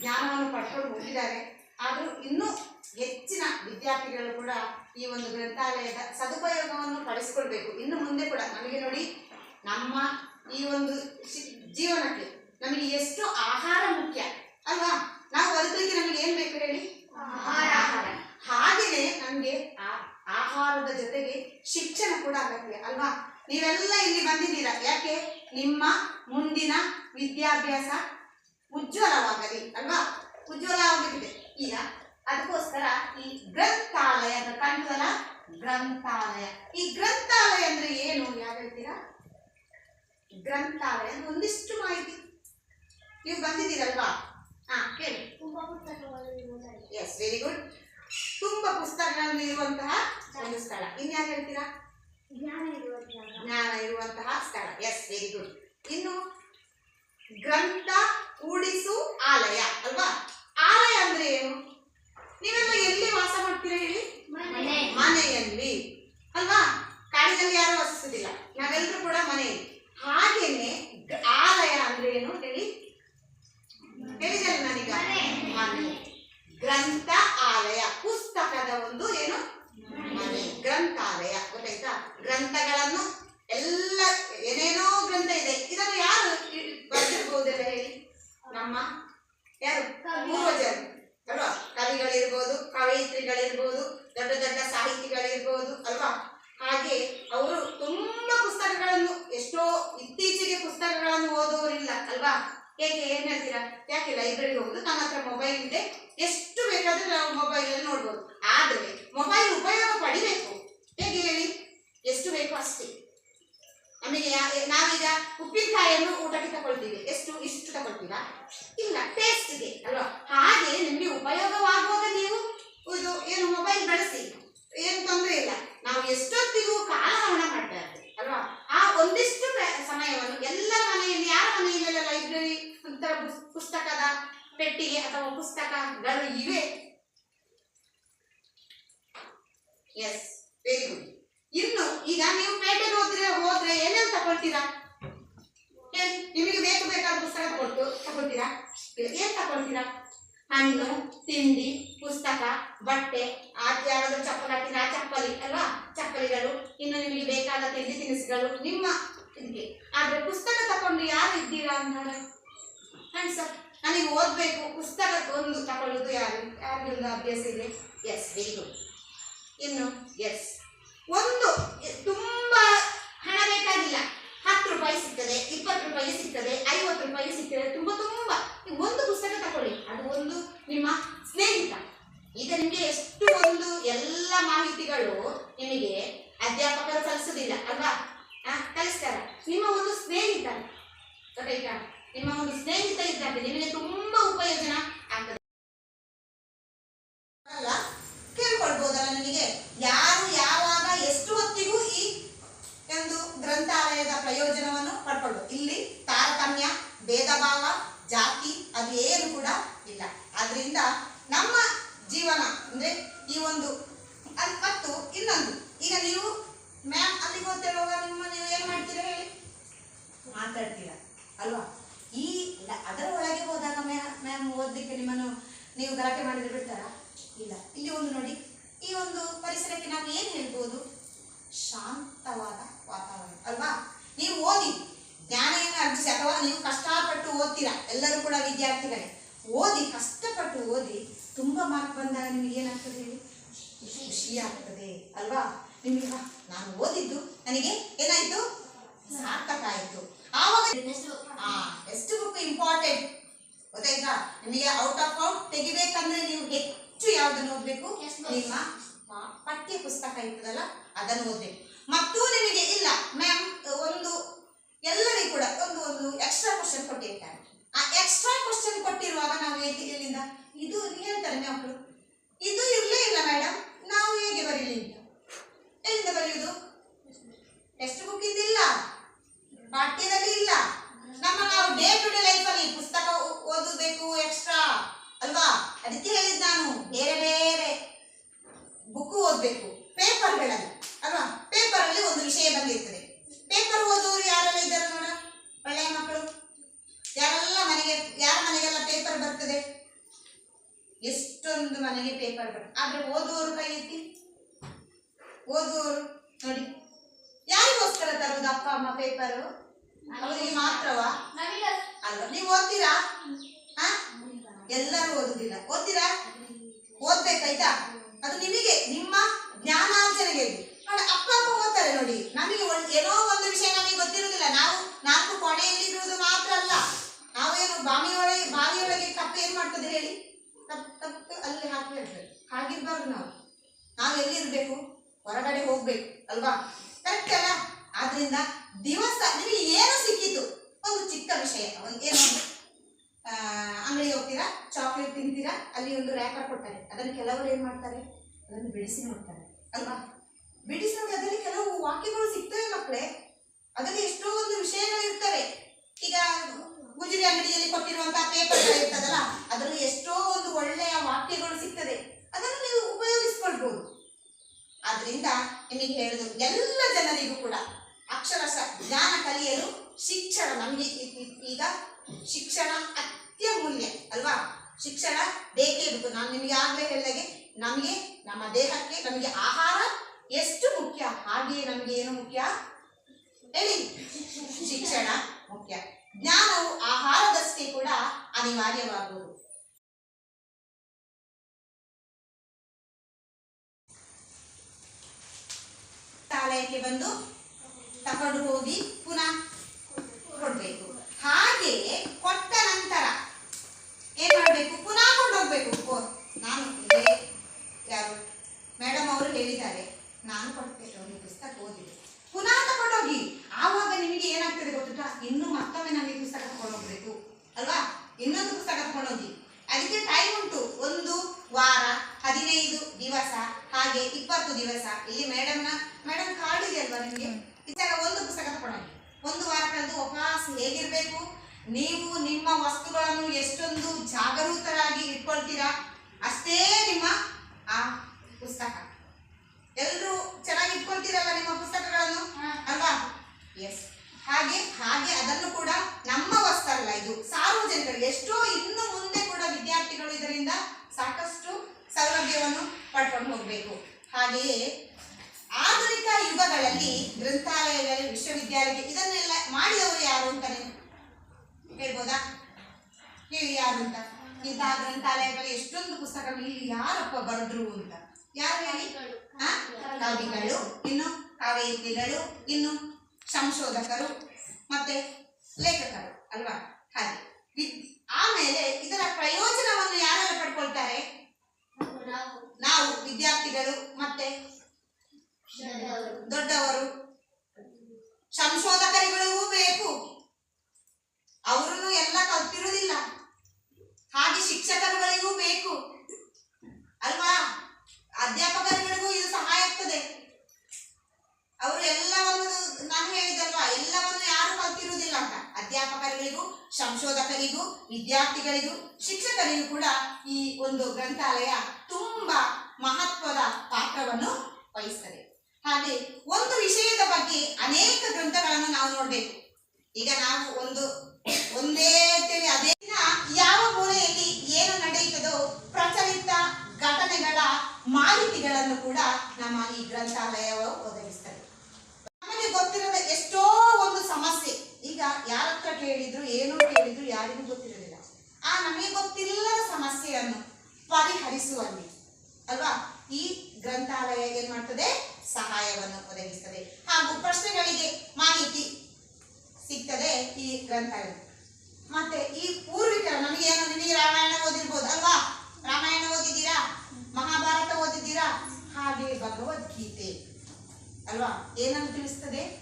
ಜ್ಞಾನವನ್ನು ಪಡ್ಕೊಂಡು ಹೋಗಿದ್ದಾರೆ ಆದರೂ ಇನ್ನೂ ಹೆಚ್ಚಿನ ವಿದ್ಯಾರ್ಥಿಗಳು ಕೂಡ ಈ ಒಂದು ಗ್ರಂಥಾಲಯದ ಸದುಪಯೋಗವನ್ನು ಪಡಿಸ್ಕೊಳ್ಬೇಕು. ಇನ್ನು ಮುಂದೆ ಕೂಡ ನಮಗೆ ನೋಡಿ ನಮ್ಮ ಈ ಒಂದು ಜೀವನಕ್ಕೆ ನಮಗೆ ಎಷ್ಟು ಆಹಾರ ಮುಖ್ಯ ಅಲ್ವಾ? ನಾವು ಬದುಕಲಿಕ್ಕೆ ನಮಗೆ ಏನ್ ಬೇಕು ಹೇಳಿ? ಆಹಾರ. ಹಾಗೆಯೇ ನಮಗೆ ಆಹಾರದ ಜೊತೆಗೆ ಶಿಕ್ಷಣ ಕೂಡ ಅಗತ್ಯ ಅಲ್ವಾ? ನೀವೆಲ್ಲ ಇಲ್ಲಿ ಬಂದಿದ್ದೀರಾ. ಯಾಕೆ? ನಿಮ್ಮ ಮುಂದಿನ ವಿದ್ಯಾಭ್ಯಾಸ ಉಜ್ವಲವಾಗಲಿ ಅಲ್ವಾ? ಉಜ್ವಲವಾಗಿದೆ. ಈಗ ಅದಕ್ಕೋಸ್ಕರ ಈ ಗ್ರಂಥಾಲಯ ಅಂತ ಕಾಣ್ತದಲ್ಲ ಗ್ರಂಥಾಲಯ. ಈ ಗ್ರಂಥಾಲಯ ಅಂದ್ರೆ ಏನು? ಯಾರು ಹೇಳ್ತೀರಾ? ಗ್ರಂಥಾಲಯ ಅಂದ್ರೆ ಒಂದಿಷ್ಟು ಮಾಹಿತಿ. ನೀವು ಬಂದಿದ್ದೀರಲ್ವಾ? ಹಾ ಕೇಳಿ. ತುಂಬಾ ಪುಸ್ತಕಗಳು ಎಸ್ ವೆರಿ ಗುಡ್ ತುಂಬಾ ಪುಸ್ತಕಗಳಲ್ಲಿ ಇರುವಂತಹ ಒಂದು ಸ್ಥಳ. ಇನ್ಯಾರು ಹೇಳ್ತೀರಾ? ಜ್ಞಾನ ಇರುವಂತಹ ಜ್ಞಾನ ಇರುವಂತಹ ಸ್ಥಳ. ಎಸ್ ವೆರಿ ಗುಡ್ ಇನ್ನು ಗ್ರಂಥ ಕೂಡಿಸು ಆಲಯ ಅಲ್ವಾ? ಆಲಯ ಅಂದ್ರೆ ಏನು? ನೀವೆಲ್ಲ ಎಲ್ಲಿ ವಾಸ ಮಾಡ್ತೀರಾ ಹೇಳಿ? ಮನೆ. ಮನೆಯಲ್ಲಿ. ಅಲ್ವಾ? ಕಾಡಿನಲ್ಲಿ ಯಾರು ವಾಸಿಸುದಿಲ್ಲ ನಾವೆಲ್ಲರೂ ಕೂಡ ಮನೆಯಲ್ಲಿ ಹಾಗೇನೆ ಗ- ಆಲಯ ಅಂದ್ರೆ ಏನು ಹೇಳಿ ಹೇಳಿದಲ್ಲ ನಾನೀಗ ಮನೆ. ಮನೆ ಗ್ರಂಥ ಆಲಯ ಪುಸ್ತಕದ ಒಂದು ಏನು ಮನೆ ಗ್ರಂಥಾಲಯ ಗೊತ್ತಾಯ್ತಾ ಗ್ರಂಥಗಳನ್ನು ಎಲ್ಲ ಏನೇನೋ ಗ್ರಂಥ ಇದೆ ಇದನ್ನು ಯಾರು ಇ- ಬರೆದಿರ್ಬೋದೆಲ್ಲ ಹೇಳಿ ನಮ್ಮ ಯಾರು ಪೂರ್ವಜರು ಅಲ್ವಾ ಕವಿಗಳಿರ್ಬೋದು ಕವಯಿತ್ರಿಗಳಿರ್ಬೋದು, ದೊಡ್ಡ ದೊಡ್ಡ ಸಾಹಿತಿಗಳಿರ್ಬೋದು ಅಲ್ವಾ? ಹಾಗೆ ಅವರು ತುಂಬಾ ಪುಸ್ತಕಗಳನ್ನು, ಎಷ್ಟೋ ಇತ್ತೀಚೆಗೆ ಪುಸ್ತಕಗಳನ್ನು ಓದೋರಿಲ್ಲ ಅಲ್ವಾ? ಏಕೆ ಏನ್ ಹೇಳ್ತೀರಾ? ಯಾಕೆ ಲೈಬ್ರರಿ ಹೋಗುದು? ನಮ್ಮ ಹತ್ರ ಮೊಬೈಲ್ ಇದೆ. ಎಷ್ಟು ಬೇಕಾದ್ರೆ ನಾವು ಮೊಬೈಲ್ ಅಲ್ಲಿ ನೋಡ್ಬೋದು. ಆದ್ರೆ ಮೊಬೈಲ್ ಉಪಯೋಗ ಪಡಿಬೇಕು. ಹೇಗೆ ಹೇಳಿ? ಎಷ್ಟು ಬೇಕು ಅಷ್ಟೇ. ಆಮೇಲೆ ನಾವೀಗ ಉಪ್ಪಿನಕಾಯಿಯನ್ನು ಊಟಕ್ಕೆ ತಗೊಳ್ತೀವಿ. ಎಷ್ಟು? ಇಷ್ಟು ತಗೊಳ್ತೀರಾ? ಇಲ್ಲ ಟೇಸ್ಟ್ ಇದೆ ಅಲ್ವಾ? ಹಾಗೆ ನಿಮಗೆ ಉಪಯೋಗವಾಗುವಾಗ ನೀವು ಇದು ಏನು ಮೊಬೈಲ್ ಬಳಸಿ? ಏನು ತೊಂದರೆ ಇಲ್ಲ. ನಾವು ಎಷ್ಟೊತ್ತಿಗೂ ಕಾಲಹರಣ ಮಾಡ್ತಾ ಇರ್ತೀವಿ, ಅಲ್ವಾ? ಆ ಒಂದಿಷ್ಟು ಸಮಯವನ್ನು ಎಲ್ಲ ಮನೆಯಲ್ಲಿ, ಯಾರ ಮನೆಯಲ್ಲೆಲ್ಲ ಲೈಬ್ರರಿ ಪುಸ್- ಪುಸ್ತಕದ ಪೆಟ್ಟಿಗೆ ಅಥವಾ ಪುಸ್ತಕಗಳು ಇವೆ? ಎಸ್ ವೆರಿ ಗುಡ್ ಇನ್ನು ಈಗ ನೀವು ಪೇಟೆಗೆ ಹೋದ್ರೆ ಹೋದ್ರೆ ಏನೇನು ತಗೊಳ್ತೀರಾ? ನಿಮಗೆ ಬೇಕು ಬೇಕಾದ ಪುಸ್ತಕ ತಗೊಳ್ತು, ತಗೊಳ್ತೀರಾ? ಏನ್ ತಗೊಳ್ತೀರಾ? ಹಣ್ಣು, ತಿಂಡಿ, ಪುಸ್ತಕ. ಬಟ್ಟೆ ಆ ಯಾರಾದರೂ ಚಪ್ಪಲಿ ಹಾಕಿದ್ರೆ ಆ ಚಪ್ಪಲಿ, ಅಲ್ವಾ? ಚಪ್ಪಲಿಗಳು. ಇನ್ನು ನಿಮಗೆ ಬೇಕಾದ ತಿಂಡಿ ತಿನಿಸುಗಳು, ನಿಮ್ಮ ಇದಕ್ಕೆ ಆದ್ರೆ ಪುಸ್ತಕ ತಕೊಂಡು ಯಾರು ಇದ್ದೀರಾ ಅಂತಾರೆ ಸರ್. ನನಗೆ ಓದ್ಬೇಕು. ಪುಸ್ತಕ ಒಂದು ತಗೊಳ್ಳೋದು ಯಾರು ಯಾರಿಂದ ಅಭ್ಯಾಸ ಇದೆ? ಎಸ್ ವೆರಿ ಗುಡ್ ಇನ್ನು ಎಸ್ ಒಂದು, ತುಂಬಾ ಹಣ ಬೇಕಾಗಿಲ್ಲ. ಹತ್ತು ರೂಪಾಯಿ ಸಿಗ್ತದೆ, ಇಪ್ಪತ್ತು ರೂಪಾಯಿ ಸಿಗ್ತದೆ, ಐವತ್ತು ರೂಪಾಯಿ ಸಿಗ್ತದೆ. ತುಂಬಾ ತುಂಬಾ. ಒಂದು ಪುಸ್ತಕ ತಗೊಳ್ಳಿ ಅದು ಒಂದು ನಿಮ್ಮ ಸ್ನೇಹಿತ. ಈಗ ನಿಮಗೆ ಎಷ್ಟು ಒಂದು ಎಲ್ಲ ಮಾಹಿತಿಗಳು ನಿಮಗೆ ಅಧ್ಯಾಪಕರು ಕಲಿಸೋದಿಲ್ಲ, ಅಲ್ವಾ? ಕಲಿಸ್ತಾರೆ. ನಿಮ್ಮ ಒಂದು ಸ್ನೇಹಿತ ನಿಮ್ಮ ಒಂದು ಸ್ನೇಹಿತ ಇದ್ದಾಗ ನಿಮಗೆ ತುಂಬಾ ಉಪಯೋಜನ ಆಗ್ತದೆ. ಅಲ್ಲ, ಕೇಳ್ಕೊಳ್ಬೋದಲ್ಲ ನಿಮಗೆ? ಯಾರು ಯಾವಾಗ ಎಷ್ಟು ಹೊತ್ತಿಗೂ ಈ ಒಂದು ಗ್ರಂಥಾಲಯದ ಪ್ರಯೋಜನವನ್ನು ಪಡ್ಕೊಳ್ಬೋದು ಇಲ್ಲಿ ತಾರತಮ್ಯ ಭೇದ ಭಾವ ಜಾತಿ ಅದು ಏನು ಕೂಡ ಇಲ್ಲ. ಆದ್ರಿಂದ ನಮ್ಮ ಜೀವನ, ಅಂದ್ರೆ ಈ ಒಂದು ಅಲ್ಲಿ ಮತ್ತು ಇನ್ನೊಂದು. ಈಗ ನೀವು ಮ್ಯಾಮ್ ಅಲ್ಲಿಗೆ ಹೋಗ್ತಿರುವಾಗ ನಿಮ್ಮ ನೀವು ಏನ್ ಮಾಡ್ತೀರಾ ಹೇಳಿ? ಮಾತಾಡ್ತೀರಾ? ಅಲ್ವಾ? ಈ ಅದರ ಒಳಗೆ ಹೋದಾಗ ಮ್ಯಾಮ್ ಓದಲಿಕ್ಕೆ ನಿಮ್ಮನ್ನು ನೀವು ಗಲಾಟೆ ಮಾಡಿದ್ರೆ ಬಿಡ್ತಾರಾ? ಇಲ್ಲ. ಇಲ್ಲಿ ಒಂದು ನೋಡಿ, ಈ ಒಂದು ಪರಿಸರಕ್ಕೆ ನಾವು ಏನು ಹೇಳ್ಬೋದು? ಶಾಂತವಾದ ವಾತಾವರಣ. ಅಲ್ವಾ? ನೀವು ಓದಿ, ಜ್ಞಾನ ಏನು ಅರ್ಜಿಸಿ, ಅಥವಾ ನೀವು ಕಷ್ಟಪಟ್ಟು ಓದ್ತೀರಾ, ಎಲ್ಲರೂ ಕೂಡ ವಿದ್ಯಾರ್ಥಿಗಳೇ, ಓದಿ, ಕಷ್ಟಪಟ್ಟು ಓದಿ ಮಾರ್ಕ್ ಬಂದಾಗ ನಿಮಗೆ ಏನಾಗ್ತದೆ? ಹೇಳಿ ಖುಷಿ ಆಗ್ತದೆ ಅಲ್ವಾ? ನಿಮಗೆ ನಾನು ಓದಿದ್ದು ನನಗೆ ಏನಾಯ್ತು? ಸಾರ್ಥಕ ಆಯ್ತು. ಆವಾಗ ಎಷ್ಟು ಬುಕ್ ಇಂಪಾರ್ಟೆಂಟ್ ಗೊತ್ತಾಯ್ತಾ? ನಿಮಗೆ ಔಟ್ ಆಫ್ ಔಟ್ ತೆಗಿಬೇಕಂದ್ರೆ ನೀವು ಹೆಚ್ಚು ಯಾವ್ದನ್ನು ಓದ್ಬೇಕು ನಿಮ್ಮ ಪಠ್ಯ ಪುಸ್ತಕ ಇರ್ತದಲ್ಲ ಅದನ್ನು ಓದ್ಬೇಕು. ಮತ್ತು ನಿಮಗೆ ಇಲ್ಲ ಮ್ಯಾಮ್ ಒಂದು ಎಲ್ಲರಿಗೂ ಕೂಡ ಒಂದು ಒಂದು ಎಕ್ಸ್ಟ್ರಾ ಕ್ವಶನ್ ಕೊಟ್ಟಿರ್ತಾರೆ. ಆ ಎಕ್ಸ್ಟ್ರಾ ಕ್ವಶನ್ ಕೊಟ್ಟಿರುವಾಗ ನಾವು ಇಲ್ಲಿಂದ ಇದು ಹೇಳ್ತಾರೆ ಮಕ್ಕಳು ಇದು ಇರಲೇ ಇಲ್ಲ ಮೇಡಮ್ ನಾವು ಹೇಗೆ ಬರೀಲಿ ಅಂತ. ಎಲ್ಲಿಂದ ಬರೆಯುವುದು ಟೆಕ್ಸ್ಟ್ ಬುಕ್ ಇದ್ದಿಲ್ಲ ಪಾಠ್ಯದಲ್ಲಿ ಇಲ್ಲ ನಮ್ಮ ನಾವು ಡೇ ಟು ಡೇ ಲೈಫಲ್ಲಿ ಪುಸ್ತಕ ಓ- ಓದಬೇಕು ಎಕ್ಸ್ಟ್ರಾ ಅಲ್ವಾ ಅದಕ್ಕೆ ಹೇಳಿದ್ ನಾನು ಬೇರೆ ಬೇರೆ ಬುಕ್ ಓದಬೇಕು ಪೇಪರ್ಗಳಲ್ಲಿ ಅಲ್ವಾ ಪೇಪರ್ ಅಲ್ಲಿ ಒಂದು ವಿಷಯ ಬಂದಿರ್ತದೆ ಪೇಪರ್ ಓದುವವರು ಯಾರೆಲ್ಲ ಇದ್ದಾರೆ ನೋಡ ಒಳ್ಳೆಯ ಮಕ್ಕಳು ಯಾರೆಲ್ಲ ಮನೆಗೆ ಯಾರ ಮನೆಗೆಲ್ಲ ಪೇಪರ್ ಬರ್ತದೆ ಎಷ್ಟೊಂದು ಮನೆಗೆ ಪೇಪರ್ ಬರ್ತದೆ ಆದ್ರೆ ಓದುವವರು ಕೈ ಎತ್ತಿ? ಓದುವವರು ನೋಡಿ. ಯಾರಿಗೋಸ್ಕರ ತರೋದು ಅಪ್ಪ, ಅಮ್ಮ ಪೇಪರು ಅವರಿಗೆ ಮಾತ್ರವಾ? ಅಲ್ವಾ? ನೀವು ಓದ್ತೀರಾ? ಹಾ? ಎಲ್ಲರೂ ಓದುದಿಲ್ಲ. ಓದ್ತೀರಾ? ಓದ್ಬೇಕಾಯ್ತಾ? ಅದು ನಿಮಗೆ, ನಿಮ್ಮ ಜ್ಞಾನಾರ್ಜನೆಗೆ. ನೋಡಿ, ಅಪ್ಪ, ಅಮ್ಮ ಓದ್ತಾರೆ ನೋಡಿ. ನಮಗೆ ಏನೋ ಒಂದು ವಿಷಯ ನಮಗೆ ಗೊತ್ತಿರುವುದಿಲ್ಲ. ನಾವು ಎಲ್ಲಿರ್ಬೇಕು ಹೊರಗಡೆ ಹೋಗ್ಬೇಕು, ಅಲ್ವಾ? ಕರೆಕ್ಟ್ ಅಲ್ಲ? ಆದ್ರಿಂದ ದಿವಸ ನಿಮಗೆ ಏನು ಸಿಕ್ಕಿತು ಒಂದು ಚಿಕ್ಕ ವಿಷಯ. ಒಂದು ಏನೋ ಅಂಗಡಿಗೆ ಹೋಗ್ತೀರಾ? ಚಾಕ್ಲೇಟ್ ತಿಂತೀರಾ? ಅಲ್ಲಿ ಒಂದು ರ್ಯಾಪರ್ ಕೊಡ್ತಾರೆ. ಅದನ್ನು ಕೆಲವರು ಏನು ಮಾಡ್ತಾರೆ? ಅದನ್ನು ಬಿಡಿಸಿ ನೋಡ್ತಾರೆ, ಅಲ್ವಾ? ಬಿಡಿಸಿ ನೋಡಿ, ಅದರಲ್ಲಿ ಕೆಲವು ವಾಕ್ಯಗಳು ಸಿಗ್ತವೆ ಮಕ್ಕಳೇ. ಅದರಲ್ಲಿ ಎಷ್ಟೋ ಒಂದು ವಿಷಯಗಳು ಇರ್ತವೆ. ಈಗ ಗುಜರಿ ಅಂಗಡಿಯಲ್ಲಿ ಕೊಟ್ಟಿರುವಂತಹ ಪೇಪರ್ ಇರ್ತದಲ್ಲ, ಅದರಲ್ಲಿ ಎಷ್ಟೋ ಒಂದು ಒಳ್ಳೆಯ ವಾಕ್ಯಗಳು ಸಿಗ್ತದೆ. ಅದನ್ನು ನೀವು ಉಪಯೋಗಿಸ್ಕೊಳ್ಬಹುದು ಆದ್ರಿಂದ ನಿಮಗೆ ಹೇಳುದು, ಎಲ್ಲ ಜನರಿಗೂ ಕೂಡ ಅಕ್ಷರಶಃ ಜ್ಞಾನ ಕಲಿಯಲು ಶಿಕ್ಷಣ, ನಮಗೆ ಈಗ ಶಿಕ್ಷಣ ಅತ್ಯಮೂಲ್ಯ, ಅಲ್ವಾ? ಶಿಕ್ಷಣ ಬೇಕೇ ಬೇಕು. ನಾನು ನಿಮಗೆ ಆಗಲೇ ಹೇಳಿದಾಗೆ, ನಮಗೆ, ನಮ್ಮ ದೇಹಕ್ಕೆ ನಮಗೆ ಆಹಾರ ಎಷ್ಟು ಮುಖ್ಯ? ಹಾಗೆಯೇ ನಮಗೆ ಏನು ಮುಖ್ಯ? ಹೇಳಿ. ಶಿಕ್ಷಣ ಮುಖ್ಯ. ಜ್ಞಾನವು ಆಹಾರದಷ್ಟೇ ಕೂಡ ಅನಿವಾರ್ಯವಾಗುವುದು. ಶಾಲೆಗೆ ಬಂದು ತಕೊಂಡು ಹೋಗಿ ಪುನಃ ಕೊಡ್ಬೇಕು. ಹಾಗೆ ಕೊಟ್ಟ ನಂತರ ಏನ್ ಮಾಡ್ಬೇಕು? ಪುನಃ ಕೊಂಡೋಗ್ಬೇಕು. ನಾನು ಯಾರು? ಮೇಡಮ್ ಅವರು ಹೇಳಿದ್ದಾರೆ. ನಾನು ಕೊಡ್ತೇನೆ ಒಂದು ಪುಸ್ತಕ ಓದಿದೆ. ಪುನಃ ತಗೊಂಡೋಗಿ. ಆವಾಗ ನಿಮಗೆ ಏನಾಗ್ತದೆ ಗೊತ್ತುಂಟಾ? ಇನ್ನು ಮತ್ತೊಮ್ಮೆ ನಮಗೆ ಪುಸ್ತಕ ತಗೊಂಡೋಗ್ಬೇಕು. ಅಲ್ವಾ? ಇನ್ನೊಂದು ಪುಸ್ತಕ ತಗೊಂಡೋಗಿ. ಅದಕ್ಕೆ ಟೈಮ್ ಉಂಟು. ಒಂದು ವಾರ, ಹದಿನೈದು ದಿವಸ, ಹಾಗೆ ಇಪ್ಪತ್ತು ದಿವಸ. ಇಲ್ಲಿ ಮೇಡಮ್ನ ಮೇಡಮ್ ಕಾರ್ಡ್ ಇದೆ ಅಲ್ವಾ ನಿಮಗೆ ಇದ್ದಾಗ ಒಂದು ಪುಸ್ತಕ ತಗೊಂಡೋಗಿ ಒಂದು ವಾರ ಕಳೆದು ವಾಪಸ್ ಹೇಗಿರ್ಬೇಕು ನೀವು ನಿಮ್ಮ ವಸ್ತುಗಳನ್ನು ಎಷ್ಟೊಂದು ಜಾಗರೂಕರಾಗಿ ಇಟ್ಕೊಳ್ತೀರಾ ಅಷ್ಟೇ ನಿಮ್ಮ ಆ ಪುಸ್ತಕ ಎಲ್ಲರೂ ಚೆನ್ನಾಗಿ ಇಟ್ಕೊಳ್ತೀರಲ್ಲ ನಿಮ್ಮ ಪುಸ್ತಕಗಳನ್ನು ಅಲ್ವಾ ಎಸ್ ಹಾಗೆ ಹಾಗೆ ಅದನ್ನು ಕೂಡ ನಮ್ಮ ವಸ್ತಲ್ಲ ಇದು ಸಾರ್ವಜನಿಕರಿಗೆ ಎಷ್ಟೋ ಇನ್ನು ಮುಂದೆ ಕೂಡ ವಿದ್ಯಾರ್ಥಿಗಳು ಇದರಿಂದ ಸಾಕಷ್ಟು ಸೌಲಭ್ಯವನ್ನು ಪಡ್ಕೊಂಡು ಹೋಗಬೇಕು ಹಾಗೆಯೇ ಆಧುನಿಕ ಯುಗಗಳಲ್ಲಿ ಗ್ರಂಥಾಲಯಗಳು ವಿಶ್ವವಿದ್ಯಾಲಯ ಇದನ್ನೆಲ್ಲ ಮಾಡಿದವರು ಯಾರು ಅಂತ ನೀವು ಹೇಳ್ಬೋದಾ ಹೇಳಿ ಯಾರು ಅಂತ. ಇಂತಹ ಗ್ರಂಥಾಲಯಗಳು ಎಷ್ಟೊಂದು ಪುಸ್ತಕಗಳು ಇಲ್ಲಿ ಯಾರಪ್ಪ ಬರೆದ್ರು ಅಂತ. ಯಾರು ಹೇಳಿ? ಕವಿಗಳು ಇನ್ನು ಕಾವ್ಯಗಳು ಇನ್ನು ಸಂಶೋಧಕರು ಮತ್ತೆ ಲೇಖಕರು ಅಲ್ವಾ? ಹಾಗೆ. ಆಮೇಲೆ ಇದರ ಪ್ರಯೋಜನವನ್ನು ಯಾರೆಲ್ಲ ಪಡ್ಕೊಳ್ತಾರೆ? ನಾವು ವಿದ್ಯಾರ್ಥಿಗಳು ಮತ್ತೆ ದೊಡ್ಡವರು ಸಂಶೋಧಕರುಗಳಿಗೂ ಬೇಕು ಅವರನ್ನು ಎಲ್ಲ ಕಲ್ತಿರುವುದಿಲ್ಲ ಹಾಗೆ ಶಿಕ್ಷಕರುಗಳಿಗೂ ಬೇಕು ಅಲ್ವಾ ಅಧ್ಯಾಪಕರುಗಳಿಗೂ ಇದು ಸಹಾಯ ಆಗ್ತದೆ ಅವರು ಎಲ್ಲವನ್ನು ನಾನು ಹೇಳಿದಲ್ವಾ ಎಲ್ಲವನ್ನು ಯಾರು ಕಲ್ತಿರುವುದಿಲ್ಲ ಅಂತ ಅಧ್ಯಾಪಕರುಗಳಿಗೂ ಸಂಶೋಧಕರಿಗೂ ವಿದ್ಯಾರ್ಥಿಗಳಿಗೂ ಶಿಕ್ಷಕರಿಗೂ ಕೂಡ ಈ ಒಂದು ಗ್ರಂಥಾಲಯ ತುಂಬಾ ಮಹತ್ವದ ಪಾತ್ರವನ್ನು ವಹಿಸ್ತದೆ. ಹಾಗೆ ಒಂದು ವಿಷಯದ ಬಗ್ಗೆ ಅನೇಕ ಗ್ರಂಥಗಳನ್ನು ನಾವು ನೋಡಬೇಕು. ಈಗ ನಾವು ಒಂದು, ಒಂದೇ ಅದೇ ದಿನ ಯಾವ ಮೂಲೆಯಲ್ಲಿ ಏನು ನಡೆಯುತ್ತದೋ ಪ್ರಚಲಿತ ಘಟನೆಗಳ ಮಾಹಿತಿಗಳನ್ನು ಕೂಡ ನಮ್ಮ ಈ ಗ್ರಂಥಾಲಯವು ಒದಗಿಸ್ತದೆ. ನಮಗೆ ಗೊತ್ತಿರದ ಎಷ್ಟೋ ಹಾಡಿ ಹರಿಸುವಲ್ಲಿ ಅಲ್ವಾ? ಈ ಗ್ರಂಥಾಲಯ ಏನ್ ಮಾಡ್ತದೆ? ಸಹಾಯವನ್ನು ಒದಗಿಸ್ತದೆ. ಹಾಗೂ ಪ್ರಶ್ನೆಗಳಿಗೆ ಮಾಹಿತಿ ಸಿಗ್ತದೆ ಈ ಗ್ರಂಥಾಲಯ ಮತ್ತೆ ಈ ಪೂರ್ವಿಕರ ನಮಗೆ ಏನು ನಿಮಗೆ ರಾಮಾಯಣ ಓದಿರ್ಬೋದು ಅಲ್ವಾ? ರಾಮಾಯಣ ಓದಿದ್ದೀರಾ? ಮಹಾಭಾರತ ಓದಿದ್ದೀರಾ? ಹಾಗೆ ಭಗವದ್ಗೀತೆ. ಅಲ್ವಾ? ಏನನ್ನು ತಿಳಿಸ್ತದೆ?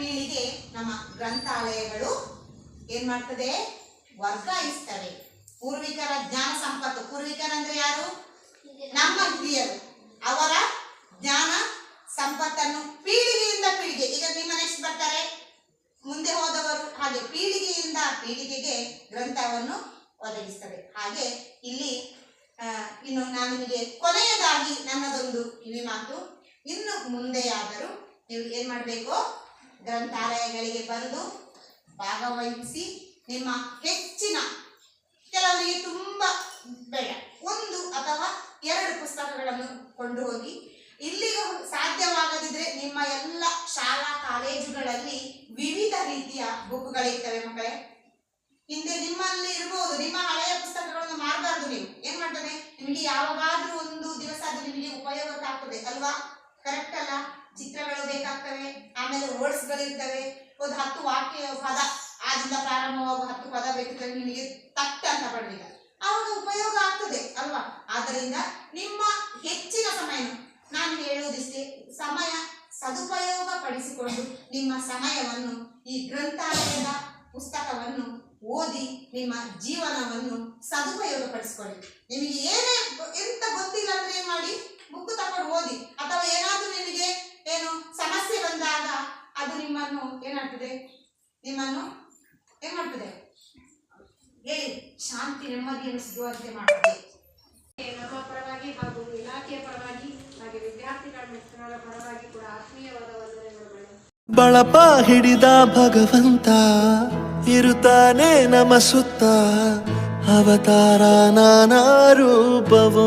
ಪೀಳಿಗೆ ನಮ್ಮ ಗ್ರಂಥಾಲಯಗಳು ಏನ್ ಮಾಡ್ತದೆ? ವರ್ಗಾಯಿಸ್ತವೆ ಪೂರ್ವಿಕರ ಜ್ಞಾನ ಸಂಪತ್ತು. ಪೂರ್ವಿಕರಂದ್ರೆ ಯಾರು? ನಮ್ಮ ಹಿರಿಯರು. ಅವರ ಜ್ಞಾನ ಸಂಪತ್ತನ್ನು ಪೀಳಿಗೆಯಿಂದ ಪೀಳಿಗೆ, ಈಗ ನಿಮ್ಮ ನೆಕ್ಸ್ಟ್ ಬರ್ತಾರೆ. ಮುಂದೆ ಹೋದವರು ಹಾಗೆ ಪೀಳಿಗೆಯಿಂದ ಪೀಳಿಗೆಗೆ ಗ್ರಂಥವನ್ನು ಒದಗಿಸ್ತವೆ. ಹಾಗೆ ಇಲ್ಲಿ ಇನ್ನು ನಾನು ನಿಮಗೆ ಕೊನೆಯದಾಗಿ ನನ್ನದೊಂದು ಕಿವಿ ಮಾತು ಇನ್ನು ಮುಂದೆಯಾದರೂ ನೀವು ಏನ್ ಮಾಡಬೇಕು? ಗ್ರಂಥಾಲಯಗಳಿಗೆ ಬಂದು ಭಾಗವಹಿಸಿ ನಿಮ್ಮ ಹೆಚ್ಚಿನ ಕೆಲವರಿಗೆ ತುಂಬ ಬೇಡ. ಒಂದು ಅಥವಾ ಎರಡು ಪುಸ್ತಕಗಳನ್ನು ಕೊಂಡು ಹೋಗಿ. ಇಲ್ಲಿಗೆ ಸಾಧ್ಯವಾಗದಿದ್ರೆ ನಿಮ್ಮ ಎಲ್ಲ ಶಾಲಾ ಕಾಲೇಜುಗಳಲ್ಲಿ ವಿವಿಧ ರೀತಿಯ ಬುಕ್ಗಳಿರ್ತವೆ ಮಕ್ಕಳೇ. ಹಿಂದೆ ನಿಮ್ಮಲ್ಲಿ ಇರಬಹುದು ನಿಮ್ಮ ಹಳೆಯ ಪುಸ್ತಕಗಳನ್ನು ಮಾರಬಾರ್ದು ನೀವು. ಏನ್ ಮಾಡ್ತದೆ? ನಿಮಗೆ ಯಾವಾಗಾದ್ರೂ ಒಂದು ದಿವಸ ಅದು ನಿಮಗೆ ಉಪಯೋಗಕ್ಕಾಗ್ತದೆ ಅಲ್ವಾ? ಕರೆಕ್ಟ್ ಅಲ್ಲ? ಚಿತ್ರಗಳು ಬೇಕಾಗ್ತವೆ, ಆಮೇಲೆ ವರ್ಡ್ಸ್ ಒಂದು ಹತ್ತು ವಾಕ್ಯ ಪದ ಆದಿಂದ ಪ್ರಾರಂಭವಾಗುವ ಹತ್ತು ಪದ ಬೇಕಿದ್ರೆ ನಿಮಗೆ ತಟ್ಟ ಅಂತ ಬರಲಿಲ್ಲ. ಆವಾಗ ಉಪಯೋಗ ಆಗ್ತದೆ ಅಲ್ವಾ? ಆದ್ದರಿಂದ ನಿಮ್ಮ ಹೆಚ್ಚಿನ ಸಮಯ, ನಾನು ಹೇಳುವುದಿಷ್ಟೇ, ಸಮಯ ಸದುಪಯೋಗ ಪಡಿಸಿಕೊಂಡು ನಿಮ್ಮ ಸಮಯವನ್ನು, ಈ ಗ್ರಂಥಾಲಯದ ಪುಸ್ತಕವನ್ನು ಓದಿ ನಿಮ್ಮ ಜೀವನವನ್ನು ಸದುಪಯೋಗ ಪಡಿಸಿಕೊಳ್ಳಿ ನಿಮಗೆ ಏನೇ ಎಂತ ಗೊತ್ತಿಲ್ಲ ಅಂದ್ರೆ ಏನ್ ಮಾಡಿ? ಬುಕ್ ತಕೊಂಡು ಓದಿ. ಅಥವಾ ಏನಾದ್ರೂ ನಿಮಗೆ ಏನು ಸಮಸ್ಯೆ ಬಂದಾಗ ಅದು ನಿಮ್ಮನ್ನು ಏನಾಗ್ತದೆ? ನಿಮ್ಮನ್ನು ಏನ್ ಮಾಡ್ತದೆ ಏ ಶಾಂತಿ ನೆಮ್ಮದಿಯನ್ನು ಸಿಗುವಂತೆ ಮಾಡ್ತದೆ ನಮ್ಮ ಪರವಾಗಿ ಹಾಗೂ ಇಲಾಖೆಯ ಪರವಾಗಿ ಹಾಗೆ ವಿದ್ಯಾರ್ಥಿಗಳ ಮಿತ್ರರ ಪರವಾಗಿ ಕೂಡ ಆತ್ಮೀಯವಾದ ವಂದನೆಗಳು ಬಳಪ ಹಿಡಿದ ಭಗವಂತ ಇರುತ್ತಾನೆ ನಮ ಸುತ್ತ. ಅವತಾರ ನಾನಾ ರೂಪವೋ.